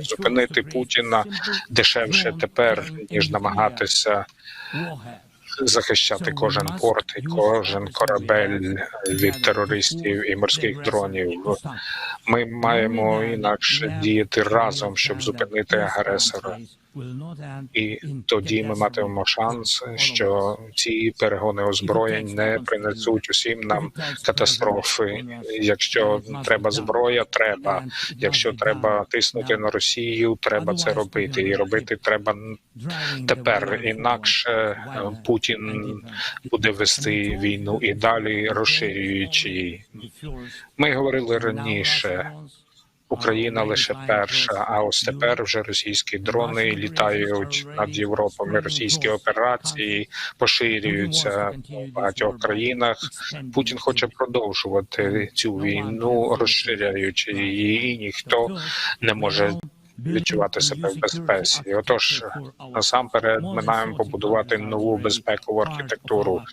Зупинити Путіна дешевше тепер ніж намагатися захищати кожен порт і кожен корабель від терористів і морських дронів. Ми маємо інакше діяти разом, щоб зупинити агресора. І тоді ми матимемо шанс, що ці перегони озброєнь не принесуть усім нам катастрофи. Якщо треба зброя, треба. Якщо треба тиснути на Росію, треба це робити. І робити треба тепер. Інакше е, Путін буде вести війну і далі розширюючи її. Ми говорили раніше. Україна лише перша, а ось тепер вже російські дрони літають над Європою. Російські операції поширюються у багатьох країнах. Путін хоче продовжувати цю війну, розширяючи її, і ніхто не може відчувати себе в безпеці. Отож, насамперед, ми маємо побудувати нову безпекову архітектуру.